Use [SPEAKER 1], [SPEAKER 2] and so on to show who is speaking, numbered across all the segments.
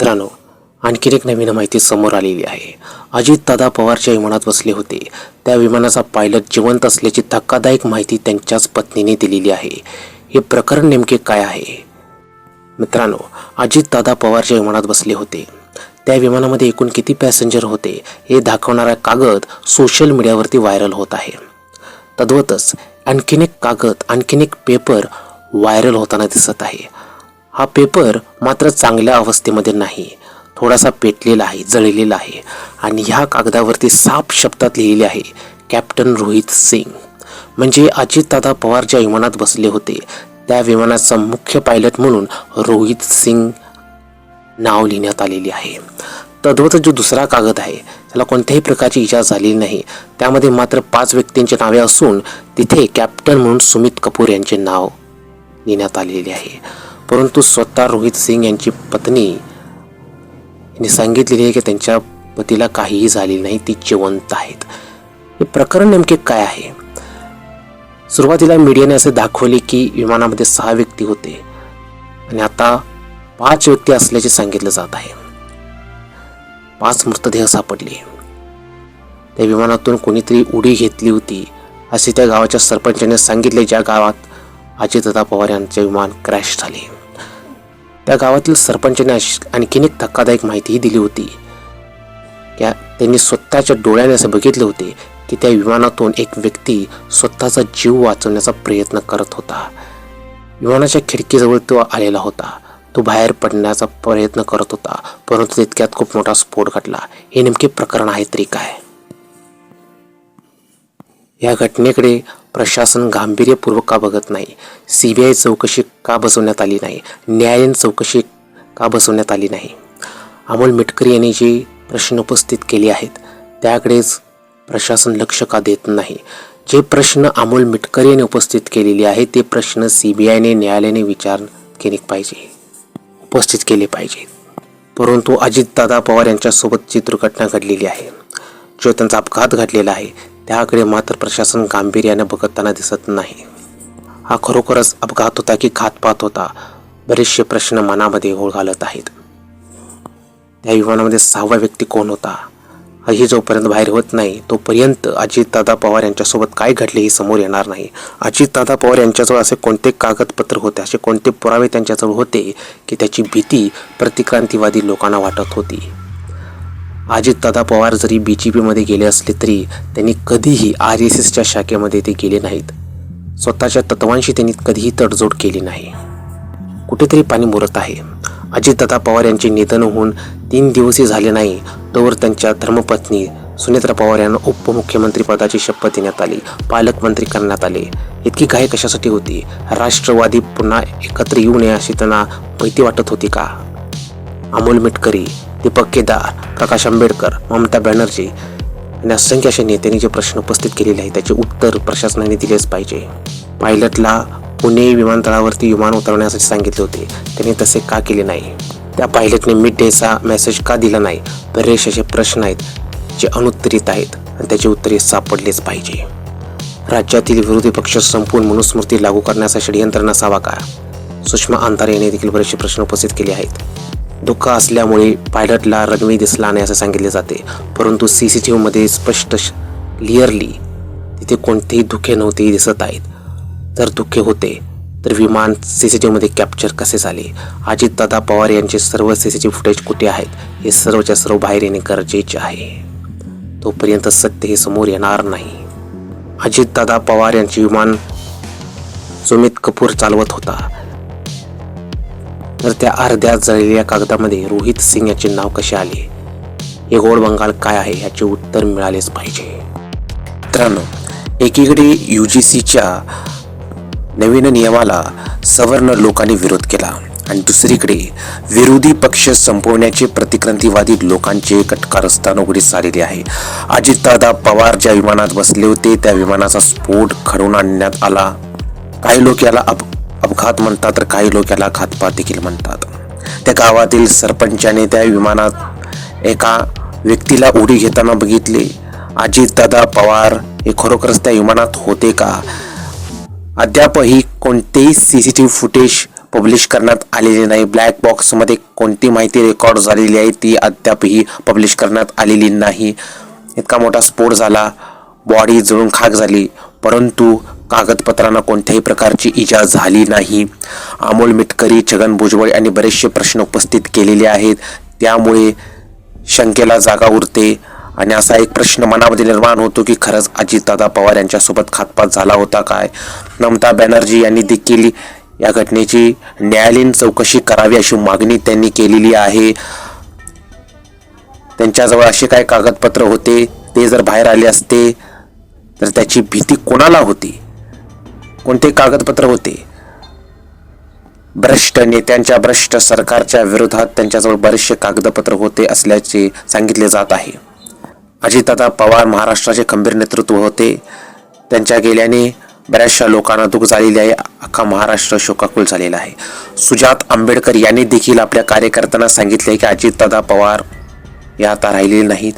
[SPEAKER 1] मित्रांनो आणखीन एक नवीन माहिती समोर आलेली आहे. अजित दादा पवारच्या विमानात बसले होते. त्या विमानाचा पायलट जिवंत असल्याची धक्कादायक माहिती त्यांच्याच पत्नीने दिलेली आहे. हे प्रकरण नेमके काय आहे? मित्रांनो अजित दादा पवारच्या विमानात बसले होते. त्या विमानामध्ये एकूण किती पॅसेंजर होते हे दाखवणारा कागद सोशल मीडियावरती व्हायरल होत आहे. तद्वतच आणखीन एक कागद आणखीन एक पेपर व्हायरल होताना दिसत आहे. हा पेपर मात्र चांगल्या अवस्थेमध्ये नाही. थोडासा पेटलेला आहे जळलेला आहे आणि ह्या कागदावरती साफ शब्दात लिहिलेले आहे कॅप्टन रोहित सिंग. म्हणजे अजितदादा पवार ज्या विमानात बसले होते त्या विमानाचा मुख्य पायलट म्हणून रोहित सिंग नाव लिहिण्यात आलेले आहे. तद्वत जो दुसरा कागद आहे त्याला कोणत्याही प्रकारची इजा झालेली नाही. त्यामध्ये मात्र पाच व्यक्तींची नावे असून तिथे कॅप्टन म्हणून सुमित कपूर यांचे नाव लिहिण्यात आलेले आहे. परंतु स्वतः रोहित सिंग यांची पत्नी यांनी सांगितलेली आहे की त्यांच्या पतीला काहीही झालेली नाही ती जिवंत आहेत. हे प्रकरण नेमके काय आहे? सुरुवातीला मीडियाने असे दाखवले की विमानामध्ये सहा व्यक्ती होते आणि आता पाच व्यक्ती असल्याचे सांगितलं जात आहे. पाच मृतदेह सापडले. त्या विमानातून कोणीतरी उडी घेतली होती असे त्या गावाच्या सरपंचाने सांगितले. ज्या गावात अजितदादा पवार यांचे विमान क्रॅश झाले. त्या गावातील सरपंचाने अशी- आणखीन एक धक्कादायक माहितीही दिली होती. त्या त्यांनी स्वतःच्या डोळ्याने असं बघितले होते की त्या विमानातून एक व्यक्ती स्वतःचा जीव वाचवण्याचा प्रयत्न करत होता. विमानाच्या खिडकीजवळ तो आलेला होता. तो बाहेर पडण्याचा प्रयत्न करत होता परंतु तितक्यात खूप मोठा स्फोट घडला. हे नेमके प्रकरण आहे तरी काय? या घटनेकडे प्रशासन गांभीर्यपूर्वक का बघत नाही? सी बी आय चौकशी का बसवण्यात आली नाही? न्यायालयीन चौकशी का बसवण्यात आली नाही? अमोल मिटकरी यांनी जे प्रश्न उपस्थित केले आहेत त्याकडेच प्रशासन लक्ष का देत नाही? जे प्रश्न अमोल मिटकरी यांनी उपस्थित केलेले आहेत ते प्रश्न सी बी आयने न्यायालयाने विचार केले पाहिजे. उपस्थित केले पाहिजे. परंतु अजितदादा पवार यांच्यासोबत जी दुर्घटना घडलेली आहे जो त्यांचा अपघात घडलेला आहे त्याकडे मात्र प्रशासन गांभीर्याने बघताना दिसत नाही. हा खरोखरच अपघात होता की घातपात होता बरेचसे प्रश्न मनामध्ये ओळ घालत आहेत. त्या विमानामध्ये सहावा व्यक्ती कोण होता? ही जोपर्यंत बाहेर होत नाही तोपर्यंत अजितदादा पवार यांच्यासोबत काय घडले हे समोर येणार नाही. अजितदादा पवार यांच्याजवळ असे कोणते कागदपत्र होते असे कोणते पुरावे त्यांच्याजवळ होते की त्याची भीती प्रतिक्रांतीवादी लोकांना वाटत होती? अजितदादा पवार जरी बी जे पीमध्ये गेले असले तरी त्यांनी कधीही आर एस एसच्या शाखेमध्ये ते गेले नाहीत. स्वतःच्या तत्वांशी त्यांनी कधीही तडजोड केली नाही. कुठेतरी पाणी मुरत आहे. अजितदादा पवार यांचे निधन होऊन तीन दिवसही झाले नाही तोवर त्यांच्या धर्मपत्नी सुनेत्रा पवार यांना उपमुख्यमंत्री पदाची शपथ देण्यात आली पालकमंत्री करण्यात आले. इतकी घाई कशासाठी होती? राष्ट्रवादी पुन्हा एकत्र येऊ नये अशी त्यांना भीती वाटत होती का? अमोल मिटकरी दीपक केदार प्रकाश आंबेडकर ममता बॅनर्जी आणि असंख्य अशा नेत्यांनी जे प्रश्न उपस्थित केलेले आहेत त्याचे उत्तर प्रशासनाने दिलेच पाहिजे. पायलटला पुणे विमानतळावरती विमान उतरवण्यासाठी सांगितले होते. त्यांनी तसे का केले नाही? त्या पायलटने मिड डेचा मेसेज का दिला नाही? बरेच असे प्रश्न आहेत जे अनुत्तरित आहेत आणि त्याचे उत्तरे सापडलेच पाहिजे. राज्यातील विरोधी पक्ष संपूर्ण मनुस्मृती लागू करण्याचा षडयंत्र नसावा का? सुषमा अंधारे यांनी देखील बरेचसे प्रश्न उपस्थित केले आहेत. दुःख असल्यामुळे पायलटला रनवे दिसला नाही असं सांगितले जाते. परंतु सी सी टी व्हीमध्ये स्पष्ट क्लिअरली तिथे कोणतेही धुके नव्हते दिसत आहेत. जर धुके होते तर विमान सी सी टी व्हीमध्ये कॅप्चर कसे झाले? अजितदादा पवार यांचे सर्व सी सी टी फुटेज कुठे आहेत? हे सर्वच्या सर्व बाहेर येणे गरजेचे आहे. तोपर्यंत सत्य हे समोर येणार नाही. अजितदादा पवार यांचे विमान सुमित कपूर चालवत होता. तर त्या अर्ध्या जळलेल्या कागदामध्ये रोहित सिंग याचे नाव कसे आले? हे गोड बंगाल काय आहे याचे उत्तर मिळालेच पाहिजे. मित्रांनो एकीकडे यू जी सीच्या नवीन नियमाला सवर्ण लोकांनी विरोध केला आणि दुसरीकडे विरोधी पक्ष संपवण्याचे प्रतिक्रांतीवादी लोकांचे कटकारस्थान उघडीस आलेले आहे. अजितदादा पवार ज्या विमानात बसले होते त्या विमानाचा स्फोट घडवून आणण्यात आला. काही लोक याला अप अपघात म्हणतात तर काही लोक याला घातपात देखील म्हणतात. त्या गावातील सरपंचाने त्या विमानात एका व्यक्तीला उडी घेताना बघितले. अजितदादा पवार हे खरोखरच त्या विमानात होते का? अद्यापही कोणतेही C C T V footage publish करण्यात आलेली नाही. ब्लॅक बॉक्समध्ये कोणती माहिती रेकॉर्ड झालेली आहे ती अद्यापही पब्लिश करण्यात आलेली नाही. इतका मोठा स्फोट झाला. बॉडी जळून खाक झाली. परंतु कागदपत्रांना कोणत्याही प्रकारची इजा झाली नाही. अमोल मिटकरी छगन भुजबळ यांनी बरेचसे प्रश्न उपस्थित केलेले आहेत. त्यामुळे शंकेला जागा उरते. आणि असा एक प्रश्न मनामध्ये निर्माण होतो की खरंच अजितदादा पवार यांच्यासोबत खातपात झाला होता काय? ममता बॅनर्जी यांनी देखील या घटनेची न्यायालयीन चौकशी करावी अशी मागणी त्यांनी केलेली आहे. त्यांच्याजवळ असे काय कागदपत्र होते. ते जर बाहेर आले असते तर त्याची भीती कोणाला होती? कोणते कागदपत्र होते. भ्रष्ट नेत्यांच्या भ्रष्ट सरकारच्या विरोधात त्यांच्याजवळ बरेचसे कागदपत्र होते असल्याचे सांगितले जात आहे. अजितदादा पवार महाराष्ट्राचे खंबीर नेतृत्व होते. त्यांच्या गेल्याने बऱ्याचशा लोकांना दुःख झालेले आहे. अख्खा महाराष्ट्र शोकाकुल झालेला आहे. सुजात आंबेडकर यांनी देखील आपल्या कार्यकर्त्यांना सांगितले की अजितदादा पवार या आता राहिलेले नाहीत.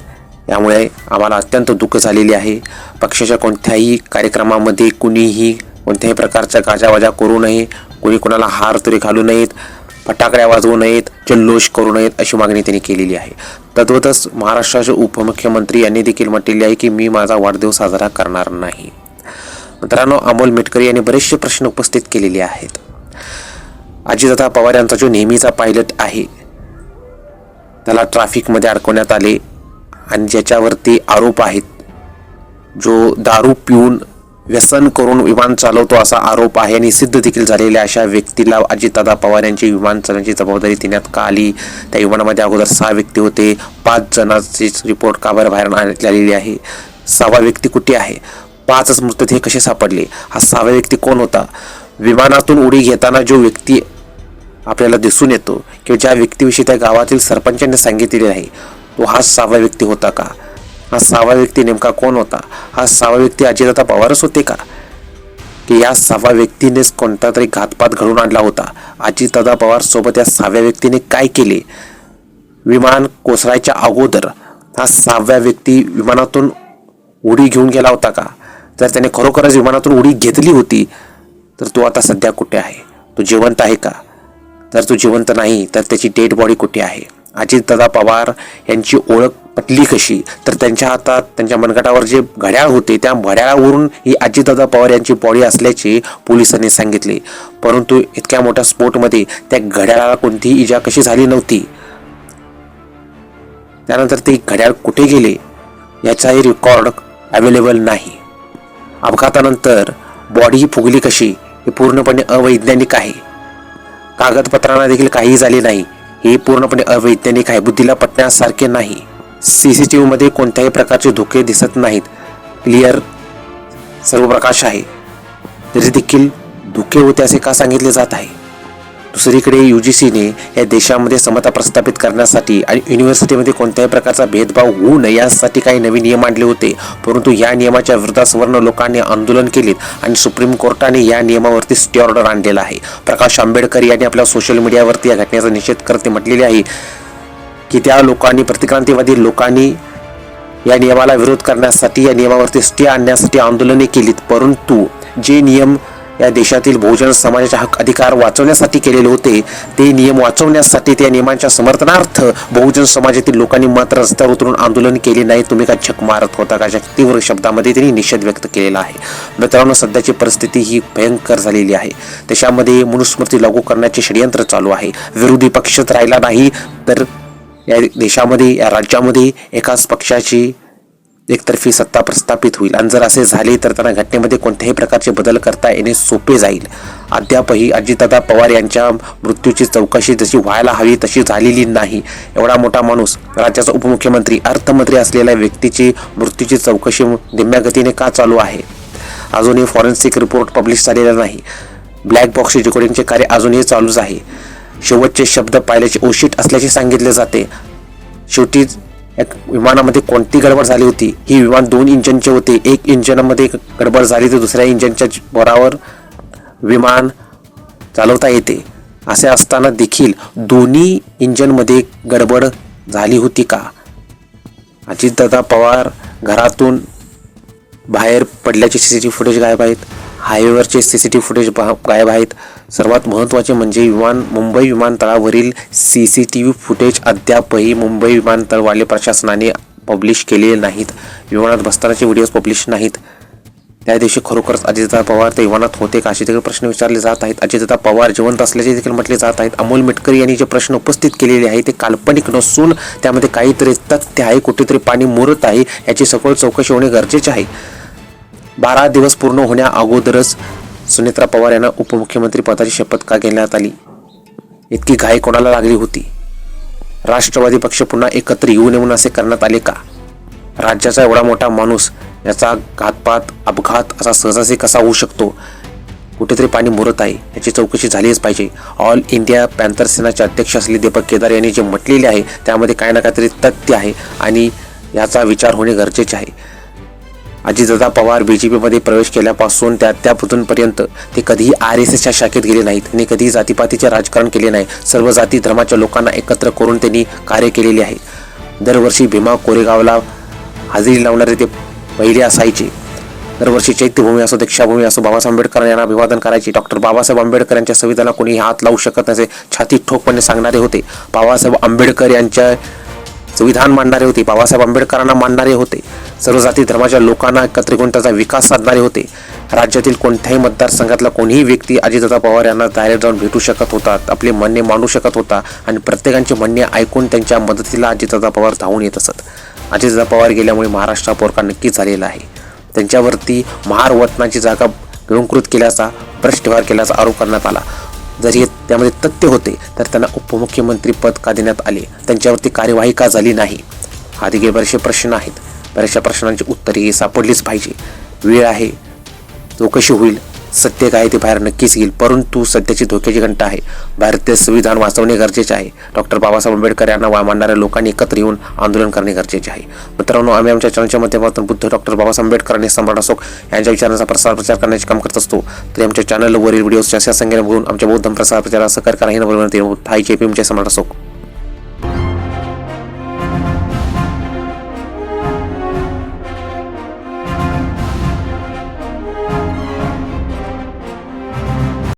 [SPEAKER 1] यामुळे आम्हाला अत्यंत दुःख झालेले आहे. पक्षाच्या कोणत्याही कार्यक्रमामध्ये कुणीही कोणत्याही प्रकारच्या गाजावाजा करू नये कोणी कोणाला हार तरी घालू नयेत. फटाकड्या वाजवू नयेत. जल्लोष करू नयेत अशी मागणी त्यांनी केलेली आहे. तद्वतच महाराष्ट्राचे उपमुख्यमंत्री यांनी देखील म्हटलेले आहे की मी माझा वाढदिवस साजरा करणार नाही. मित्रांनो अमोल मेटकरी यांनी बरेचसे प्रश्न उपस्थित केलेले आहेत. अजितदादा पवार यांचा जो नेहमीचा पायलट आहे त्याला ट्रॅफिकमध्ये अडकवण्यात आले आणि ज्याच्यावरती आरोप आहेत जो दारू पिऊन व्यसन करून विमान चालवतो असा आरोप आहे आणि सिद्ध देखील झालेल्या अशा व्यक्तीला अजितदादा पवार यांची विमान चालवण्याची जबाबदारी देण्यात का आली? त्या विमानामध्ये अगोदर सहा व्यक्ती होते. पाच जणांची रिपोर्ट का बरं बाहेर आणण्यात आलेली आहे? सहावा व्यक्ती कुठे आहे? पाचच मृतदेह कसे सापडले? हा सहावा व्यक्ती कोण होता? विमानातून उडी घेताना जो व्यक्ती आपल्याला दिसून येतो किंवा ज्या व्यक्तीविषयी त्या गावातील सरपंचांनी सांगितलेले आहे तो हा सहावा व्यक्ती होता का? हा सहावा व्यक्ती नेमका कोण होता? हा सहावा व्यक्ती अजितदादा पवारच होते का? की या सहाव्या व्यक्तीनेच कोणता तरी घातपात घडून आणला होता? अजितदादा पवार सोबत या सहाव्या व्यक्तीने काय केले? विमान कोसळायच्या अगोदर हा सहाव्या व्यक्ती विमानातून उडी घेऊन गेला होता का? जर त्याने खरोखरच विमानातून उडी घेतली होती तर तो आता सध्या कुठे आहे? तो जिवंत आहे का? जर तो जिवंत नाही तर त्याची डेड बॉडी कुठे आहे? अजितदादा पवार यांची ओळख पटली कशी? तर त्यांच्या हातात त्यांच्या मनगटावर जे घड्याळ होते त्या घड्याळावरून ही अजितदादा पवार यांची बॉडी असल्याचे पोलिसांनी सांगितले. परंतु इतक्या मोठ्या स्फोटमध्ये त्या घड्याळाला कोणतीही इजा कशी झाली नव्हती. त्यानंतर ते घड्याळ कुठे गेले याचाही रेकॉर्ड अवेलेबल नाही. अपघातानंतर बॉडी फुगली कशी हे पूर्णपणे अवैज्ञानिक आहे. कागदपत्रांना देखील काहीही झाले नाही हे पूर्णपणे अवैज्ञानिक आहे बुद्धीला पटण्यासारखे नाही. सी सी टी व्हीमध्ये कोणत्याही प्रकारचे धोके दिसत नाहीत. क्लिअर सर्व प्रकाश आहे. तरी देखील धोके होते असे का सांगितले जात आहे? दुसरीकडे यू जी सीने या देशामध्ये समता प्रस्थापित करण्यासाठी आणि युनिव्हर्सिटीमध्ये कोणत्याही प्रकारचा भेदभाव होऊ नये यासाठी काही नवीन नियम आणले होते. परंतु या नियमाच्या विरोधात सवर्ण लोकांनी आंदोलन केलेत आणि सुप्रीम कोर्टाने या नियमावरती स्टे ऑर्डर आणलेला आहे. प्रकाश आंबेडकर यांनी आपल्या सोशल मीडियावरती या घटनेचा निषेध करते म्हटलेले आहे. की त्या लोकांनी प्रतिक्रांतीवादी लोकांनी या नियमाला विरोध करण्यासाठी या नियमावरती स्टे आणण्यासाठी आंदोलने केलीत. परंतु जे नियम या देशातील बहुजन समाजाचे हक्क अधिकार वाचवण्यासाठी केलेले होते ते नियम वाचवण्यासाठी त्या नियमांच्या समर्थनार्थ बहुजन समाजातील लोकांनी मात्र रस्त्यावर उतरून आंदोलन केले नाही. तुम्ही का झक मारत होता का? अशा तीव्र शब्दामध्ये त्यांनी निषेध व्यक्त केलेला आहे. मित्रांनो सध्याची परिस्थिती ही भयंकर झालेली आहे. देशामध्ये मनुस्मृती लागू करण्याचे षडयंत्र चालू आहे. विरोधी पक्षच राहिला नाही तर या देशामध्ये या राज्यामध्ये एकाच पक्षाची एकतर्फी सत्ता प्रस्थापित होईल. आणि जर असे झाले तर त्यांना घटनेमध्ये कोणत्याही प्रकारचे बदल करता येणे सोपे जाईल. अद्यापही अजितदादा पवार यांच्या मृत्यूची चौकशी जशी व्हायला हवी तशी झालेली नाही. एवढा मोठा माणूस राज्याचा उपमुख्यमंत्री अर्थमंत्री असलेल्या व्यक्तीची मृत्यूची चौकशी धीम्या गतीने का चालू आहे? अजूनही फॉरेन्सिक रिपोर्ट पब्लिश झालेला नाही. ब्लॅक बॉक्स रेकॉर्डिंगचे कार्य अजूनही चालूच आहे. शेवटचे शब्द पाहिल्याचे ओशीट असल्याचे सांगितले जाते. शेवटी एक विमानामध्ये कोणती गडबड झाली होती? ही विमान दोन इंजनचे होते. एक इंजनमध्ये गडबड झाली तर दुसऱ्या इंजनच्या बरावर विमान चालवता येते. असे असताना देखील दोन्ही इंजनमध्ये गडबड झाली होती का? अजितदादा पवार घरातून बाहेर पडल्याचे सी सी टी फुटेज गायब आहेत. हायवेवरचे C C T V footage बा- गायब आहेत. सर्वात महत्त्वाचे म्हणजे विमान मुंबई विमानतळावरील C C T V footage अद्यापही मुंबई विमानतळवाले प्रशासनाने पब्लिश केलेले नाहीत. विमानात बसतानाचे व्हिडिओज पब्लिश नाहीत. त्या दिवशी खरोखरच अजितदा पवार ते विमानात होते का असे देखील प्रश्न विचारले जात आहेत. अजितदा पवार जिवंत असल्याचे देखील म्हटले जात आहेत. अमोल मिटकरी यांनी जे प्रश्न उपस्थित केलेले आहे ते काल्पनिक नसून त्यामध्ये काहीतरी तथ्य आहे कुठेतरी पाणी मुरत आहे. याची सखोल चौकशी होणे गरजेचे आहे. बारा दिवस पूर्ण होण्या अगोदरच सुनेत्रा पवार यांना उपमुख्यमंत्री पदाची शपथ का घेण्यात आली? इतकी घाई कोणाला लागली होती? राष्ट्रवादी पक्ष पुन्हा एकत्र येऊ नये म्हणून असे करण्यात आले का? राज्याचा एवढा मोठा माणूस याचा घातपात अपघात असा सहजासहजी कसा होऊ शकतो? कुठेतरी पाणी मुरत आहे. याची चौकशी झालीच पाहिजे. ऑल इंडिया पॅन्थर सेनाचे अध्यक्ष असलेले दीपक केदार यांनी जे म्हटलेले आहे त्यामध्ये काही ना काहीतरी तथ्य आहे आणि याचा विचार होणे गरजेचे आहे. अजितदादा पवार बी जे पीमध्ये प्रवेश केल्यापासून त्या त्यापासूनपर्यंत ते कधीही आर एस एसच्या शाखेत गेले नाहीत. आणि कधीही जातीपातीचे राजकारण केले नाही. सर्व जाती धर्माच्या लोकांना एकत्र करून त्यांनी कार्य केलेले आहे. दरवर्षी भीमा कोरेगावला हजेरी लावणारे ते पहिले असायचे. दरवर्षी चैत्यभूमी असो दीक्षाभूमी असो बाबासाहेब आंबेडकर यांना अभिवादन करायचे. डॉक्टर बाबासाहेब आंबेडकर यांच्या संविधानाला कोणी हात लावू शकत नसे छाती ठोकपणे सांगणारे होते. बाबासाहेब आंबेडकर यांच्या संविधान मांडणारे होते. बाबासाहेब आंबेडकरांना मांडणारे होते. सर्व जाती धर्माच्या लोकांना एकत्र करून त्याचा विकास साधणारे होते. राज्यातील कोणत्याही मतदारसंघातला कोणीही व्यक्ती अजितदादा पवार यांना डायरेक्ट जाऊन भेटू शकत होता. आपले म्हणणे मांडू शकत होता आणि प्रत्येकांचे म्हणणे ऐकून त्यांच्या मदतीला अजितदादा पवार धावून येत असत. अजितदादा पवार गेल्यामुळे महाराष्ट्र पोरका नक्कीच झालेला आहे. त्यांच्यावरती महार वतनाची जागा गिळंकृत केल्याचा भ्रष्टव्यवहार केल्याचा आरोप करण्यात आला. जरी त्यामध्ये तथ्य होते तर त्यांना उपमुख्यमंत्री पद का देण्यात आले? त्यांच्यावरती कार्यवाही का झाली नाही? हा देखील बरेचसे प्रश्न आहेत. बऱ्याचशा प्रश्नांची उत्तरे ही सापडलीच पाहिजे. वेळ आहे. चौकशी होईल? सत्य काय ते बाहेर नक्कीच येईल. परंतु सध्याची धोक्याची घंटा आहे. भारतीय संविधान वाचवणे गरजेचे आहे. डॉक्टर बाबासाहेब आंबेडकर यांना वा- मानणाऱ्या लोकांनी एकत्र येऊन आंदोलन करणे गरजेचे आहे. मित्रांनो आम्ही आमच्या चॅनलच्या माध्यमातून बुद्ध डॉक्टर बाबासाहेब आंबेडकर आणि सम्राट अशोक यांच्या विचारांचा प्रसार प्रचार करण्याचे काम करत असतो. तरी आमच्या चॅनलवरील व्हिडिओ जास्त संख्येने बघून आमच्या बौद्ध प्रसार प्रचाराला सहकार्य करा. ही नंबर हाय जे पी एमचे सम्राट अशोक.